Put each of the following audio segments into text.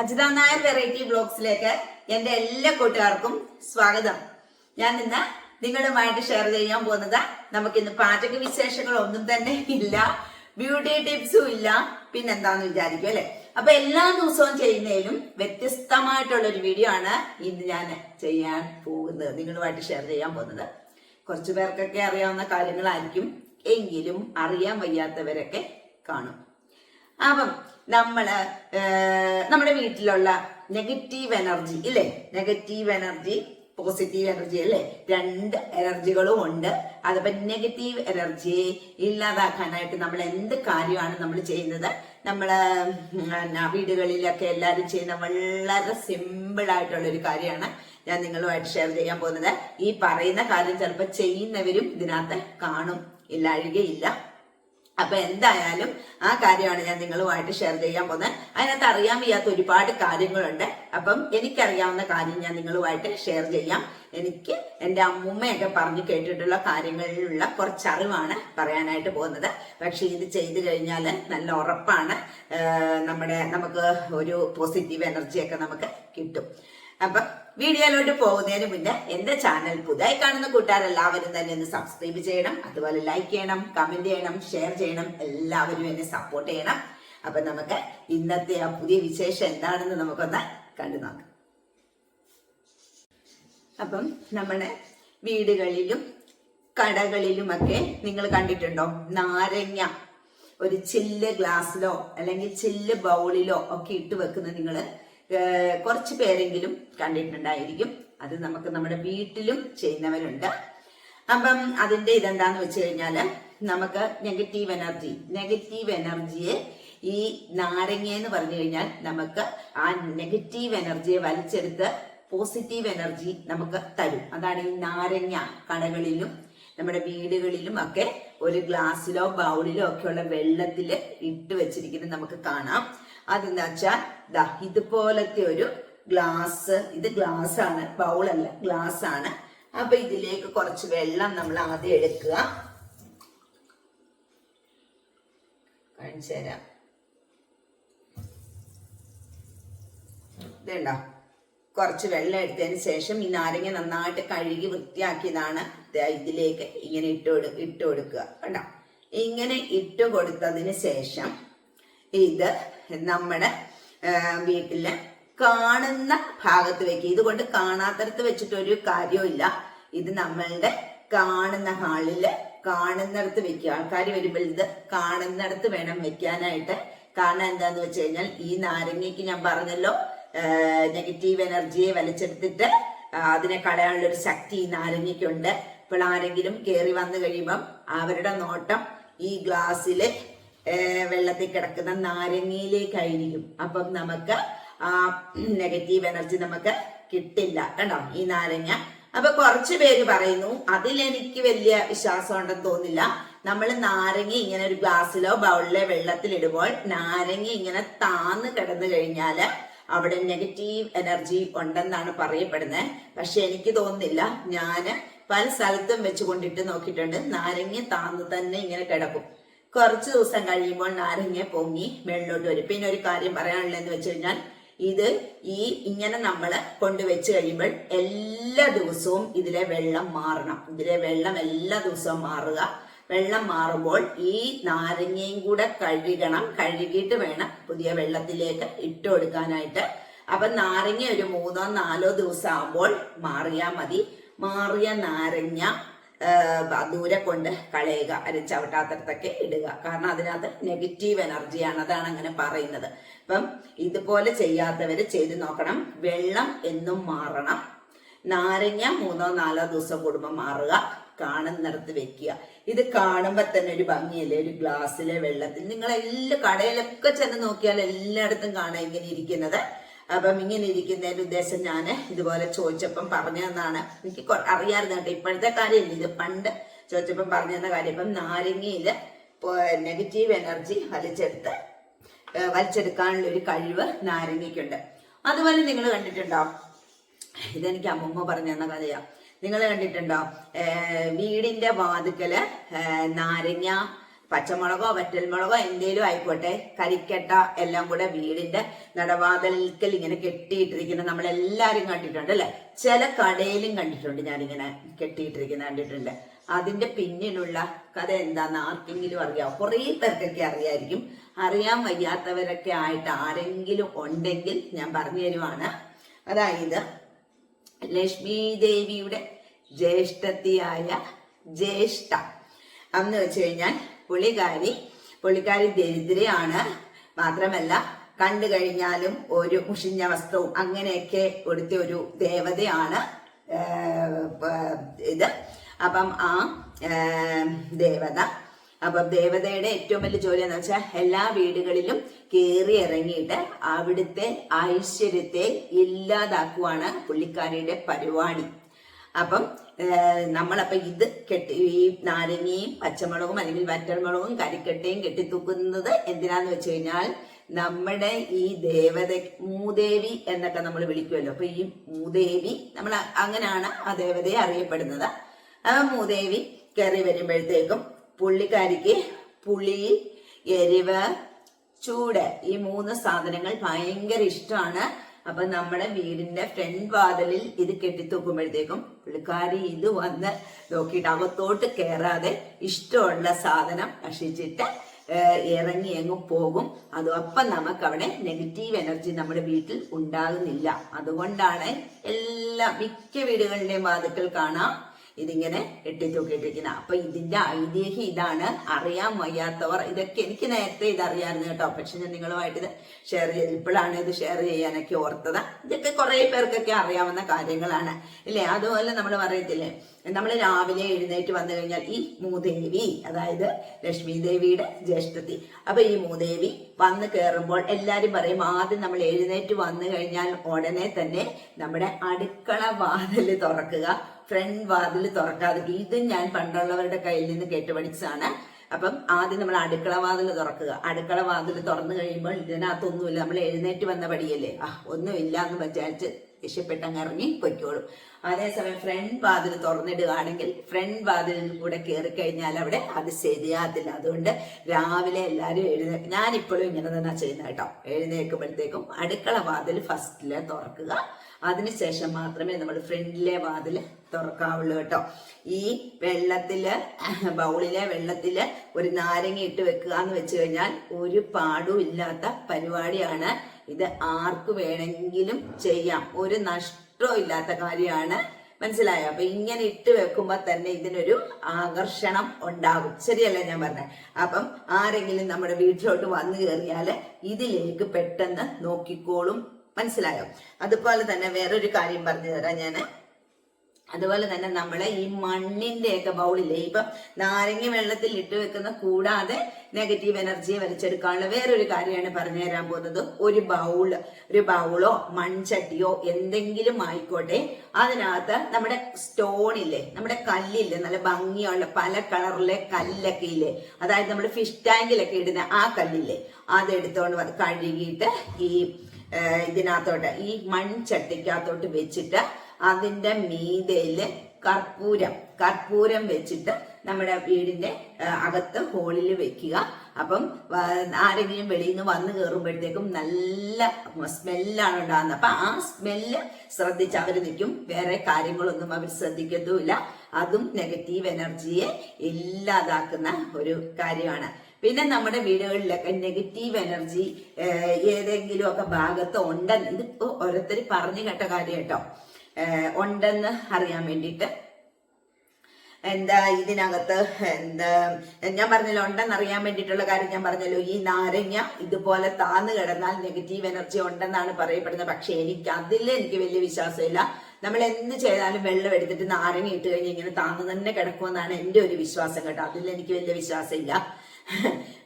Ajitha Nair variety ബ്ലോഗ്സിലേക്ക് എന്റെ എല്ലാ കൂട്ടുകാർക്കും സ്വാഗതം. ഞാൻ ഇന്ന് നിങ്ങളുമായിട്ട് ഷെയർ ചെയ്യാൻ പോകുന്നത് നമുക്ക് ഇന്ന് പാചക വിശേഷങ്ങളൊന്നും തന്നെ ഇല്ല ബ്യൂട്ടി ടിപ്സും ഇല്ല പിന്നെന്താന്ന് വിചാരിക്കും അല്ലെ? അപ്പൊ എല്ലാ ദിവസവും ചെയ്യുന്നതിലും വ്യത്യസ്തമായിട്ടുള്ള ഒരു വീഡിയോ ആണ് ഇന്ന് ഞാൻ ചെയ്യാൻ പോകുന്നത് നിങ്ങളുമായിട്ട് ഷെയർ ചെയ്യാൻ പോകുന്നത്. കുറച്ചു പേർക്കൊക്കെ അറിയാവുന്ന കാര്യങ്ങളായിരിക്കും എങ്കിലും അറിയാൻ വയ്യാത്തവരൊക്കെ കാണും. അപ്പം നമ്മൾ നമ്മുടെ വീട്ടിലുള്ള നെഗറ്റീവ് എനർജി ഇല്ലേ? നെഗറ്റീവ് എനർജി പോസിറ്റീവ് എനർജി അല്ലേ? രണ്ട് എനർജികളും ഉണ്ട്. അതിപ്പോ നെഗറ്റീവ് എനർജിയെ ഇല്ലാതാക്കാനായിട്ട് നമ്മൾ എന്ത് കാര്യമാണ് നമ്മൾ ചെയ്യുന്നത്? നമ്മൾ വീടുകളിലൊക്കെ എല്ലാവരും ചെയ്യുന്ന വളരെ സിമ്പിൾ ആയിട്ടുള്ള ഒരു കാര്യമാണ് ഞാൻ നിങ്ങളുമായിട്ട് ഷെയർ ചെയ്യാൻ പോകുന്നത്. ഈ പറയുന്ന കാര്യം ചിലപ്പോൾ ചെയ്യുന്നവരും ഇതിനകത്ത് കാണും. ഇല്ല അഴുകയില്ല. അപ്പൊ എന്തായാലും ആ കാര്യമാണ് ഞാൻ നിങ്ങളുമായിട്ട് ഷെയർ ചെയ്യാൻ പോകുന്നത്. അതിനകത്ത് അറിയാൻ വയ്യാത്ത ഒരുപാട് കാര്യങ്ങളുണ്ട്. അപ്പം എനിക്കറിയാവുന്ന കാര്യം ഞാൻ നിങ്ങളുമായിട്ട് ഷെയർ ചെയ്യാം. എനിക്ക് എന്റെ അമ്മൂമ്മയൊക്കെ പറഞ്ഞു കേട്ടിട്ടുള്ള കാര്യങ്ങളിലുള്ള കുറച്ച് അറിവാണ് പറയാനായിട്ട് പോകുന്നത്. പക്ഷെ ഇത് ചെയ്തു കഴിഞ്ഞാൽ നല്ല ഉറപ്പാണ്. നമ്മുടെ നമുക്ക് ഒരു പോസിറ്റീവ് എനർജിയൊക്കെ നമുക്ക് കിട്ടും. അപ്പൊ വീഡിയോയിലോട്ട് പോകുന്നതിന് മുന്നേ എന്റെ ചാനൽ പുതുതായി കാണുന്ന കൂട്ടുകാരെല്ലാവരും തന്നെ ഒന്ന് സബ്സ്ക്രൈബ് ചെയ്യണം അതുപോലെ ലൈക്ക് ചെയ്യണം കമന്റ് ചെയ്യണം ഷെയർ ചെയ്യണം എല്ലാവരും എന്നെ സപ്പോർട്ട് ചെയ്യണം. അപ്പൊ നമുക്ക് ഇന്നത്തെ ആ പുതിയ വിശേഷം എന്താണെന്ന് നമുക്കൊന്ന് കണ്ടു നോക്കാം. അപ്പം നമ്മുടെ വീടുകളിലും കടകളിലുമൊക്കെ നിങ്ങൾ കണ്ടിട്ടുണ്ടോ? നാരങ്ങ ഒരു ചില്ല് ഗ്ലാസ്സിലോ അല്ലെങ്കിൽ ചില്ല് ബൗളിലോ ഒക്കെ ഇട്ട് വെക്കുന്നത് നിങ്ങൾ കുറച്ച് പേരെങ്കിലും കണ്ടിട്ടുണ്ടായിരിക്കും. അത് നമുക്ക് നമ്മുടെ വീട്ടിലും ചെയ്യുന്നവരുണ്ട്. അപ്പം അതിന്റെ ഇതെന്താന്ന് വെച്ച് കഴിഞ്ഞാൽ നമുക്ക് നെഗറ്റീവ് എനർജി നെഗറ്റീവ് എനർജിയെ ഈ നാരങ്ങ എന്ന് പറഞ്ഞു കഴിഞ്ഞാൽ നമുക്ക് ആ നെഗറ്റീവ് എനർജിയെ വലിച്ചെടുത്ത് പോസിറ്റീവ് എനർജി നമുക്ക് തരും. അതാണ് ഈ നാരങ്ങ കടകളിലും നമ്മുടെ വീടുകളിലും ഒക്കെ ഒരു ഗ്ലാസ്സിലോ ബൗളിലോ ഒക്കെയുള്ള വെള്ളത്തിൽ ഇട്ട് വെച്ചിരിക്കുന്നത് നമുക്ക് കാണാം. അതെന്താ വെച്ചാൽ ദാ ഇതുപോലത്തെ ഒരു ഗ്ലാസ് ഇത് ഗ്ലാസ് ആണ് ബൗളല്ല ഗ്ലാസ് ആണ് അപ്പൊ ഇതിലേക്ക് കുറച്ച് വെള്ളം നമ്മൾ ആദ്യം എടുക്കുക. കാണിച്ചു തരാം. ഇതുണ്ടോ? കുറച്ച് വെള്ളം എടുത്തതിന് ശേഷം ഈ നാരങ്ങ നന്നായിട്ട് കഴുകി വൃത്തിയാക്കിയതാണ് ഇതിലേക്ക് ഇങ്ങനെ ഇട്ട് കൊടു കൊടുക്കുക. കണ്ടോ? ഇങ്ങനെ ഇട്ടു കൊടുത്തതിന് ശേഷം ഇത് നമ്മുടെ വീട്ടിൽ കാണുന്ന ഭാഗത്ത് വെക്കുക ഇതുകൊണ്ട് കാണാത്തടത്ത് വെച്ചിട്ട് ഒരു കാര്യമില്ല ഇത് നമ്മളുടെ കാണുന്ന ഹാളിൽ കാണുന്നിടത്ത് വെക്കുക. ആൾക്കാർ വരുമ്പോൾ ഇത് കാണുന്നിടത്ത് വേണം വെക്കാനായിട്ട്. കാരണം എന്താന്ന് വെച്ച് കഴിഞ്ഞാൽ ഈ നാരങ്ങയ്ക്ക് ഞാൻ പറഞ്ഞല്ലോ നെഗറ്റീവ് എനർജിയെ വലിച്ചെടുത്തിട്ട് അതിനെ കളയാനുള്ള ഒരു ശക്തി ഈ നാരങ്ങയ്ക്കുണ്ട്. ഇപ്പോൾ ആരെങ്കിലും കയറി വന്നു കഴിയുമ്പം അവരുടെ നോട്ടം ഈ ഗ്ലാസ്സിൽ വെള്ളത്തിൽ കിടക്കുന്ന നാരങ്ങയിലേക്കായിരിക്കും. അപ്പം നമുക്ക് ആ നെഗറ്റീവ് എനർജി നമുക്ക് കിട്ടില്ല കണ്ടോ ഈ നാരങ്ങ. അപ്പൊ കുറച്ചു പേര് പറയുന്നു അതിലെനിക്ക് വലിയ വിശ്വാസം ഉണ്ടെന്ന് തോന്നില്ല. നമ്മൾ നാരങ്ങ ഇങ്ങനെ ഒരു ഗ്ലാസ്സിലോ ബൗളിലോ വെള്ളത്തിൽ ഇടുമ്പോൾ നാരങ്ങ ഇങ്ങനെ താന്ന് കിടന്നു കഴിഞ്ഞാൽ അവിടെ നെഗറ്റീവ് എനർജി ഉണ്ടെന്നാണ് പറയപ്പെടുന്നത് പക്ഷെ എനിക്ക് തോന്നുന്നില്ല. ഞാൻ പല സ്ഥലത്തും വെച്ചുകൊണ്ടിട്ട് നോക്കിയിട്ടുണ്ട്. നാരങ്ങ താന്ന് തന്നെ ഇങ്ങനെ കിടക്കും. കുറച്ച് ദിവസം കഴിയുമ്പോൾ നാരങ്ങ പൊങ്ങി മേളിലോട്ട് വരും. പിന്നെ ഒരു കാര്യം പറയാനുള്ളതെന്ന് വെച്ച് കഴിഞ്ഞാൽ ഇത് ഈ ഇങ്ങനെ നമ്മൾ കൊണ്ടുവച്ച് കഴിയുമ്പോൾ എല്ലാ ദിവസവും ഇതിലെ വെള്ളം മാറണം. ഇതിലെ വെള്ളം എല്ലാ ദിവസവും മാറുക. വെള്ളം മാറുമ്പോൾ ഈ നാരങ്ങയും കൂടെ കഴുകണം. കഴുകിയിട്ട് വേണം പുതിയ വെള്ളത്തിലേക്ക് ഇട്ട് കൊടുക്കാനായിട്ട്. അപ്പൊ നാരങ്ങ ഒരു മൂന്നോ നാലോ ദിവസം ആകുമ്പോൾ മാറിയാ മതി. മാറിയ നാരങ്ങ ദൂരെ കൊണ്ട് കളയുക അരച്ചവിട്ടാത്തടത്തൊക്കെ ഇടുക. കാരണം അതിനകത്ത് നെഗറ്റീവ് എനർജിയാണ് അതാണ് അങ്ങനെ പറയുന്നത്. അപ്പം ഇതുപോലെ ചെയ്യാത്തവർ ചെയ്ത് നോക്കണം. വെള്ളം എന്നും മാറണം. നാരങ്ങ മൂന്നോ നാലോ ദിവസം കൂടുമ്പോൾ മാറുക. കാണുന്നിടത്ത് വെക്കുക. ഇത് കാണുമ്പോൾ തന്നെ ഒരു ഭംഗിയല്ലേ? ഒരു ഗ്ലാസ്സിലെ വെള്ളത്തിൽ നിങ്ങൾ എല്ലാ കടയിലൊക്കെ ചെന്ന് നോക്കിയാൽ എല്ലായിടത്തും കാണാം ഇങ്ങനെ ഇരിക്കുന്നത്. അപ്പം ഇങ്ങനെ ഇരിക്കുന്നതിന്റെ ഉദ്ദേശം ഞാൻ ഇതുപോലെ ചോദിച്ചപ്പം പറഞ്ഞു തന്നാണ് എനിക്ക് അറിയാറുണ്ട് കേട്ടോ. ഇപ്പോഴത്തെ കാര്യമില്ല. ഇത് പണ്ട് ചോദിച്ചപ്പം പറഞ്ഞു തന്ന കാര്യം. ഇപ്പം നാരങ്ങയിൽ നെഗറ്റീവ് എനർജി വലിച്ചെടുത്ത് വലിച്ചെടുക്കാനുള്ള ഒരു കഴിവ് നാരങ്ങയ്ക്കുണ്ട്. അതുപോലെ നിങ്ങൾ കണ്ടിട്ടുണ്ടോ? ഇതെനിക്ക് അമ്മമ്മ പറഞ്ഞു തന്ന കഥയാണ് നിങ്ങൾ കണ്ടിട്ടുണ്ടോ? വീടിന്റെ വാതുക്കൽ നാരങ്ങ പച്ചമുളകോ വറ്റൽമുളകോ എന്തേലും ആയിക്കോട്ടെ കരിക്കട്ട എല്ലാം കൂടെ വീടിന്റെ നടവാതൽക്കൽ ഇങ്ങനെ കെട്ടിയിട്ടിരിക്കുന്ന നമ്മളെല്ലാരും കണ്ടിട്ടുണ്ട് അല്ലെ? ചില കടയിലും കണ്ടിട്ടുണ്ട് ഞാൻ ഇങ്ങനെ കെട്ടിയിട്ടിരിക്കുന്ന കണ്ടിട്ടുണ്ട്. അതിന്റെ പിന്നിലുള്ള കഥ എന്താന്ന് ആർക്കെങ്കിലും അറിയാം കുറേ പേർക്കൊക്കെ അറിയായിരിക്കും. അറിയാൻ വയ്യാത്തവരൊക്കെ ആയിട്ട് ആരെങ്കിലും ഉണ്ടെങ്കിൽ ഞാൻ പറഞ്ഞു തരുവാണ്. അതായത് ലക്ഷ്മി ദേവിയുടെ ജ്യേഷ്ഠത്തിയായ ജ്യേഷ്ഠ. അന്ന് വെച്ച് കഴിഞ്ഞാൽ പുള്ളിക്കാരി പുള്ളിക്കാരി ദരിദ്രയാണ്. മാത്രമല്ല കണ്ടു കഴിഞ്ഞാലും ഒരു മുഷിഞ്ഞ വസ്ത്രവും അങ്ങനെയൊക്കെ കൊടുത്ത ഒരു ദേവതയാണ് ഇത്. അപ്പം ആ ദേവത. അപ്പം ദേവതയുടെ ഏറ്റവും വലിയ ജോലി എന്ന് വെച്ചാൽ എല്ലാ വീടുകളിലും കയറി ഇറങ്ങിയിട്ട് അവിടുത്തെ ഐശ്വര്യത്തെ ഇല്ലാതാക്കുവാണ് പുള്ളിക്കാരിയുടെ പരിപാടി. അപ്പം ഏഹ്, നമ്മളപ്പം ഇത് കെട്ടി ഈ നാരങ്ങയും പച്ചമുളകും അല്ലെങ്കിൽ വറ്റൽമുളകും കരിക്കട്ടയും കെട്ടിത്തൂക്കുന്നത് എന്തിനാന്ന് വെച്ച് കഴിഞ്ഞാൽ നമ്മുടെ ഈ ദേവത മൂദേവി എന്നൊക്കെ നമ്മൾ വിളിക്കുമല്ലോ. അപ്പൊ ഈ മൂദേവി നമ്മൾ അങ്ങനെയാണ് ആ ദേവതയെ അറിയപ്പെടുന്നത്. ആ മൂദേവി കയറി വരുമ്പോഴത്തേക്കും പുള്ളിക്കാരിക്ക് പുളി എരിവ് ചൂട് ഈ മൂന്ന് സാധനങ്ങൾ ഭയങ്കര ഇഷ്ടമാണ്. അപ്പൊ നമ്മുടെ വീടിന്റെ ഫ്രണ്ട് വാതിലിൽ ഇത് കെട്ടിത്തൂക്കുമ്പോഴത്തേക്കും പുള്ളിക്കാരി ഇത് വന്ന് നോക്കിയിട്ട് അകത്തോട്ട് കയറാതെ ഇഷ്ടമുള്ള സാധനം ഭക്ഷിച്ചിട്ട് ഇറങ്ങി എങ്ങും പോകും. അതപ്പം നമുക്ക് അവിടെ നെഗറ്റീവ് എനർജി നമ്മുടെ വീട്ടിൽ ഉണ്ടാകുന്നില്ല. അതുകൊണ്ടാണ് എല്ലാ മിക്ക വീടുകളുടെയും വാതുക്കൾ കാണാം. ഇതിങ്ങനെ കെട്ടിത്തൂക്കിയിട്ടിരിക്കുന്ന അപ്പൊ ഇതിന്റെ ഐതിഹ്യം ഇതാണ്. അറിയാൻ വയ്യാത്തവർ ഇതൊക്കെ എനിക്ക് നേരത്തെ ഇത് അറിയാമായിരുന്നു കേട്ടോ. പക്ഷെ ഞാൻ നിങ്ങളുമായിട്ട് ഇത് ഷെയർ ചെയ്ത് ഇപ്പോഴാണ് ഇത് ഷെയർ ചെയ്യാനൊക്കെ ഓർത്തത്. ഇതൊക്കെ കുറെ പേർക്കൊക്കെ അറിയാവുന്ന കാര്യങ്ങളാണ് ഇല്ലേ? അതുപോലെ നമ്മൾ പറയത്തില്ലേ നമ്മൾ രാവിലെ എഴുന്നേറ്റ് വന്നു കഴിഞ്ഞാൽ ഈ മൂദേവി അതായത് ലക്ഷ്മി ദേവിയുടെ ജ്യേഷ്ഠത്തി. അപ്പൊ ഈ മൂദേവി വന്ന് കയറുമ്പോൾ എല്ലാരും പറയും ആദ്യം നമ്മൾ എഴുന്നേറ്റ് വന്നു കഴിഞ്ഞാൽ ഉടനെ തന്നെ നമ്മുടെ അടുക്കള വാതിൽ തുറക്കുക. ഫ്രണ്ട് വാതിൽ തുറക്കാതെ ഇതും ഞാൻ പണ്ടുള്ളവരുടെ കയ്യിൽ നിന്ന് കേട്ടുപഠിച്ചതാണ് അപ്പം ആദ്യം നമ്മൾ അടുക്കള വാതിൽ തുറക്കുക. അടുക്കള വാതിൽ തുറന്നു കഴിയുമ്പോൾ ഇതിനകത്തൊന്നുമില്ല. നമ്മൾ എഴുന്നേറ്റ് വന്ന പടിയല്ലേ? ആ ഒന്നുമില്ല എന്ന് വിചാരിച്ച് രക്ഷപ്പെട്ടങ്ങ് ഇറങ്ങി പൊയ്ക്കോളും. അതേസമയം ഫ്രണ്ട് വാതിൽ തുറന്നിടുകയാണെങ്കിൽ ഫ്രണ്ട് വാതിലിൽ കൂടെ കയറി കഴിഞ്ഞാൽ അവിടെ അത് ശരിയാകത്തില്ല. അതുകൊണ്ട് രാവിലെ എല്ലാവരും എഴുന്നേ ഞാനിപ്പോഴും ഇങ്ങനെ തന്നെ ചെയ്യുന്നത് കേട്ടോ. എഴുന്നേൽക്കുമ്പോഴത്തേക്കും അടുക്കള വാതിൽ ഫസ്റ്റിൽ തുറക്കുക. അതിനുശേഷം മാത്രമേ നമ്മൾ ഫ്രണ്ടിലെ വാതിൽ തുറക്കാവുള്ളൂ കേട്ടോ. ഈ വെള്ളത്തിൽ ബൗളിലെ വെള്ളത്തിൽ ഒരു നാരങ്ങ ഇട്ട് വെക്കുക എന്ന് വെച്ച് കഴിഞ്ഞാൽ ഒരു പാടും ഇല്ലാത്ത പരിപാടിയാണ്. ഇത് ആർക്ക് വേണമെങ്കിലും ചെയ്യാം. ഒരു നഷ്ടവും ഇല്ലാത്ത കാര്യമാണ്. മനസ്സിലായോ? അപ്പൊ ഇങ്ങനെ ഇട്ട് വെക്കുമ്പോ തന്നെ ഇതിനൊരു ആകർഷണം ഉണ്ടാകും. ശരിയല്ലേ ഞാൻ പറഞ്ഞത് അപ്പം ആരെങ്കിലും നമ്മുടെ വീട്ടിലോട്ട് വന്നു കയറിയാൽ ഇതിലേക്ക് പെട്ടെന്ന് നോക്കിക്കോളും. മനസ്സിലായോ? അതുപോലെ തന്നെ വേറൊരു കാര്യം പറഞ്ഞു തരാം ഞാൻ. അതുപോലെ തന്നെ നമ്മളെ ഈ മണ്ണിന്റെ ഒക്കെ ബൗളില്ലേ? ഇപ്പൊ നാരങ്ങ വെള്ളത്തിൽ ഇട്ട് വെക്കുന്ന കൂടാതെ നെഗറ്റീവ് എനർജിയെ വലിച്ചെടുക്കാനുള്ള വേറൊരു കാര്യമാണ് പറഞ്ഞു തരാൻ പോകുന്നത്. ഒരു ബൗൾ ഒരു ബൗളോ മൺചട്ടിയോ എന്തെങ്കിലും ആയിക്കോട്ടെ അതിനകത്ത് നമ്മുടെ സ്റ്റോണില്ലേ നമ്മുടെ കല്ലില്ലേ നല്ല ഭംഗിയുള്ള പല കളറിലെ കല്ലൊക്കെ ഇല്ലേ? അതായത് നമ്മൾ ഫിഷ് ടാങ്കിലൊക്കെ ഇടുന്ന ആ കല്ലില്ലേ? അതെടുത്തോണ്ട് കഴുകിയിട്ട് ഈ ഇതിനകത്തോട്ട് ഈ മൺചട്ടിക്കകത്തോട്ട് വെച്ചിട്ട് അതിന്റെ മീതയിൽ കർപ്പൂരം കർപ്പൂരം വെച്ചിട്ട് നമ്മുടെ വീടിന്റെ അകത്ത് ഹോളിൽ വെക്കുക. അപ്പം ആരെങ്കിലും വെളിയിൽ നിന്ന് വന്നു കയറുമ്പോഴത്തേക്കും നല്ല സ്മെല്ലാണ് ഉണ്ടാകുന്നത്. അപ്പൊ ആ സ്മെല്ല് ശ്രദ്ധിച്ച് അവർ നിൽക്കും. വേറെ കാര്യങ്ങളൊന്നും അവർ ശ്രദ്ധിക്കത്തുമില്ല. അതും നെഗറ്റീവ് എനർജിയെ ഇല്ലാതാക്കുന്ന ഒരു കാര്യമാണ്. പിന്നെ നമ്മുടെ വീടുകളിലൊക്കെ നെഗറ്റീവ് എനർജി ഏതെങ്കിലും ഒക്കെ ഭാഗത്ത് ഉണ്ടെന്ന് ഇതിപ്പോ ഓരോരുത്തർ പറഞ്ഞു കേട്ട കാര്യം കേട്ടോ. ഉണ്ടെന്ന് അറിയാൻ വേണ്ടിയിട്ട്. എന്താ ഇതിനകത്ത് എന്താ ഞാൻ പറഞ്ഞല്ലോ ഉണ്ടെന്ന് അറിയാൻ വേണ്ടിയിട്ടുള്ള കാര്യം ഞാൻ പറഞ്ഞല്ലോ. ഈ നാരങ്ങ ഇതുപോലെ താന്ന് കിടന്നാൽ നെഗറ്റീവ് എനർജി ഉണ്ടെന്നാണ് പറയപ്പെടുന്നത്. പക്ഷെ എനിക്ക് അതിൽ എനിക്ക് വലിയ വിശ്വാസമില്ല. നമ്മൾ എന്ത് ചെയ്താലും വെള്ളം എടുത്തിട്ട് നാരങ്ങ ഇട്ട് കഴിഞ്ഞ് ഇങ്ങനെ താന്ന് തന്നെ കിടക്കുമെന്നാണ് എന്റെ ഒരു വിശ്വാസം കേട്ടോ. അതിൽ എനിക്ക് വലിയ വിശ്വാസമില്ല.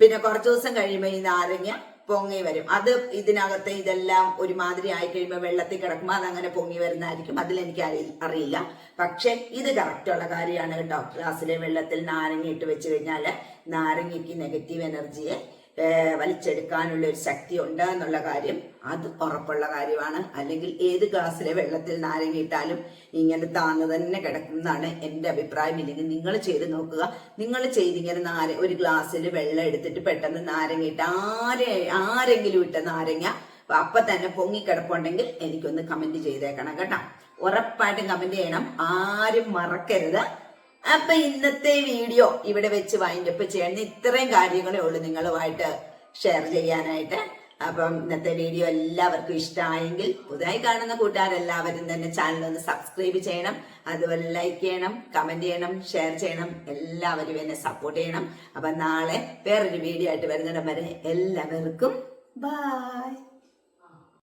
പിന്നെ കുറച്ച് ദിവസം കഴിയുമ്പോൾ ഈ നാരങ്ങ പൊങ്ങി വരും. അത് ഇതിനകത്ത് ഇതെല്ലാം ഒരുമാതിരി ആയി കഴിയുമ്പോൾ വെള്ളത്തിൽ കിടക്കുമ്പോൾ അതങ്ങനെ പൊങ്ങി വരുന്നതായിരിക്കും. അതിലെനിക്ക് അറി അറിയില്ല. പക്ഷെ ഇത് കറക്റ്റുള്ള കാര്യമാണ് കേട്ടോ. ഗ്ലാസ്സിലെ വെള്ളത്തിൽ നാരങ്ങ ഇട്ട് വെച്ച് കഴിഞ്ഞാൽ നാരങ്ങയ്ക്ക് നെഗറ്റീവ് എനർജിയെ വലിച്ചെടുക്കാനുള്ള ഒരു ശക്തി ഉണ്ട് എന്നുള്ള കാര്യം അത് ഉറപ്പുള്ള കാര്യമാണ്. അല്ലെങ്കിൽ ഏത് ഗ്ലാസ്സിലെ വെള്ളത്തിൽ നാരങ്ങ ഇട്ടാലും ഇങ്ങനെ താന്ന് തന്നെ കിടക്കുന്നതാണ് എന്റെ അഭിപ്രായം. ഇല്ലെങ്കിൽ നിങ്ങൾ ചെയ്ത് നോക്കുക. നിങ്ങൾ ചെയ്തിങ്ങനെ നാര ഒരു ഗ്ലാസ്സിൽ വെള്ളം എടുത്തിട്ട് പെട്ടെന്ന് നാരങ്ങ ഇട്ട് ആരെ ആരെങ്കിലും ഇട്ട നാരങ്ങ അപ്പൊ തന്നെ പൊങ്ങിക്കിടപ്പുണ്ടെങ്കിൽ എനിക്കൊന്ന് കമന്റ് ചെയ്തേക്കണം കേട്ടോ. ഉറപ്പായിട്ടും കമന്റ് ചെയ്യണം. ആരും മറക്കരുത്. അപ്പൊ ഇന്നത്തെ വീഡിയോ ഇവിടെ വെച്ച് വൈൻഡപ്പ് ചെയ്യണം ഇത്രയും കാര്യങ്ങളേ ഉള്ളൂ നിങ്ങളുമായിട്ട് ഷെയർ ചെയ്യാനായിട്ട്. അപ്പം ഇന്നത്തെ വീഡിയോ എല്ലാവർക്കും ഇഷ്ടമായെങ്കിൽ പുതുതായി കാണുന്ന കൂട്ടുകാരെല്ലാവരും തന്നെ ചാനൽ ഒന്ന് സബ്സ്ക്രൈബ് ചെയ്യണം. അതുപോലെ ലൈക്ക് ചെയ്യണം കമന്റ് ചെയ്യണം ഷെയർ ചെയ്യണം. എല്ലാവരും എന്നെ സപ്പോർട്ട് ചെയ്യണം. അപ്പൊ നാളെ വേറൊരു വീഡിയോ ആയിട്ട് വരുന്നിടം വരെ എല്ലാവർക്കും ബൈ